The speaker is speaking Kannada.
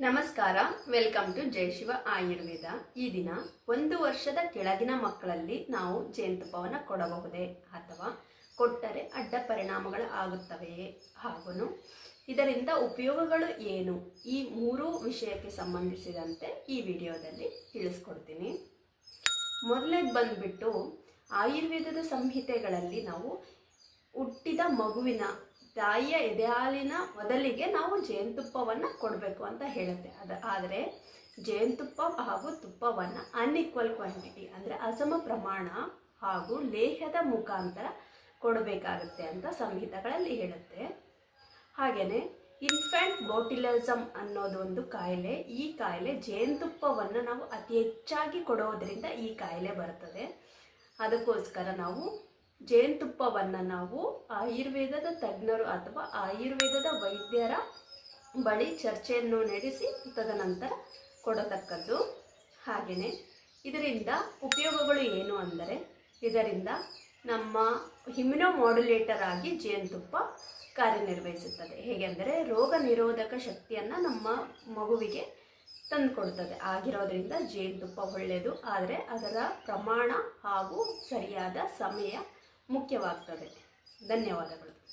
ನಮಸ್ಕಾರ ವೆಲ್ಕಮ್ ಟು ಜಯಶಿವ ಆಯುರ್ವೇದ. ಈ ದಿನ ಒಂದು ವರ್ಷದ ಕೆಳಗಿನ ಮಕ್ಕಳಲ್ಲಿ ನಾವು ಜೇನುತುಪ್ಪವನ್ನು ಕೊಡಬಹುದೇ ಅಥವಾ ಕೊಟ್ಟರೆ ಅಡ್ಡ ಪರಿಣಾಮಗಳು ಆಗುತ್ತವೆಯೇ ಹಾಗೂ ಇದರಿಂದ ಉಪಯೋಗಗಳು ಏನು? ಈ ಮೂರೂ ವಿಷಯಕ್ಕೆ ಸಂಬಂಧಿಸಿದಂತೆ ಈ ವಿಡಿಯೋದಲ್ಲಿ ತಿಳಿಸ್ಕೊಡ್ತೀನಿ. ಮೊದಲೇ ಬಂದ್ಬಿಟ್ಟು ಆಯುರ್ವೇದದ ಸಂಹಿತೆಗಳಲ್ಲಿ ನಾವು ಹುಟ್ಟಿದ ಮಗುವಿನ ತಾಯಿಯ ಎದೆಹಾಲಿನ ಮೊದಲಿಗೆ ನಾವು ಜೇನುತುಪ್ಪವನ್ನು ಕೊಡಬೇಕು ಅಂತ ಹೇಳುತ್ತೆ. ಅದು, ಆದರೆ ಜೇನುತುಪ್ಪ ಹಾಗೂ ತುಪ್ಪವನ್ನು ಅನ್ಇಕ್ವಲ್ ಕ್ವಾಂಟಿಟಿ ಅಂದರೆ ಅಸಮ ಪ್ರಮಾಣ ಹಾಗೂ ಲೇಹದ ಮುಖಾಂತರ ಕೊಡಬೇಕಾಗುತ್ತೆ ಅಂತ ಸಂಹಿತಗಳಲ್ಲಿ ಹೇಳುತ್ತೆ. ಹಾಗೆಯೇ ಇನ್ಫ್ಯಾಂಟ್ ಬೋಟಿಲಿಸಮ್ ಅನ್ನೋದು ಒಂದು ಕಾಯಿಲೆ ಈ ಕಾಯಿಲೆ ಜೇನುತುಪ್ಪವನ್ನು ನಾವು ಅತಿ ಹೆಚ್ಚಾಗಿ ಕೊಡೋದ್ರಿಂದ ಈ ಕಾಯಿಲೆ ಬರ್ತದೆ. ಅದಕ್ಕೋಸ್ಕರ ನಾವು ಜೇನುತುಪ್ಪವನ್ನು ನಾವು ಆಯುರ್ವೇದದ ತಜ್ಞರು ಅಥವಾ ಆಯುರ್ವೇದದ ವೈದ್ಯರ ಬಳಿ ಚರ್ಚೆಯನ್ನು ನಡೆಸಿ ತದನಂತರ ಕೊಡತಕ್ಕದ್ದು ಹಾಗೆಯೇ. ಇದರಿಂದ ಉಪಯೋಗಗಳು ಏನು ಅಂದರೆ, ಇದರಿಂದ ನಮ್ಮ ಇಮ್ಯುನೋಮಾಡ್ಯುಲೇಟರ್ ಆಗಿ ಜೇನುತುಪ್ಪ ಕಾರ್ಯನಿರ್ವಹಿಸುತ್ತದೆ. ಹೇಗೆಂದರೆ ರೋಗ ನಿರೋಧಕ ಶಕ್ತಿಯನ್ನು ನಮ್ಮ ಮಗುವಿಗೆ ತಂದುಕೊಡ್ತದೆ ಆಗಿರೋದ್ರಿಂದ ಜೇನುತುಪ್ಪ ಒಳ್ಳೆಯದು, ಆದರೆ ಅದರ ಪ್ರಮಾಣ ಹಾಗೂ ಸರಿಯಾದ ಸಮಯ ಮುಖ್ಯವಾಗ್ತದೆ. ಧನ್ಯವಾದಗಳು.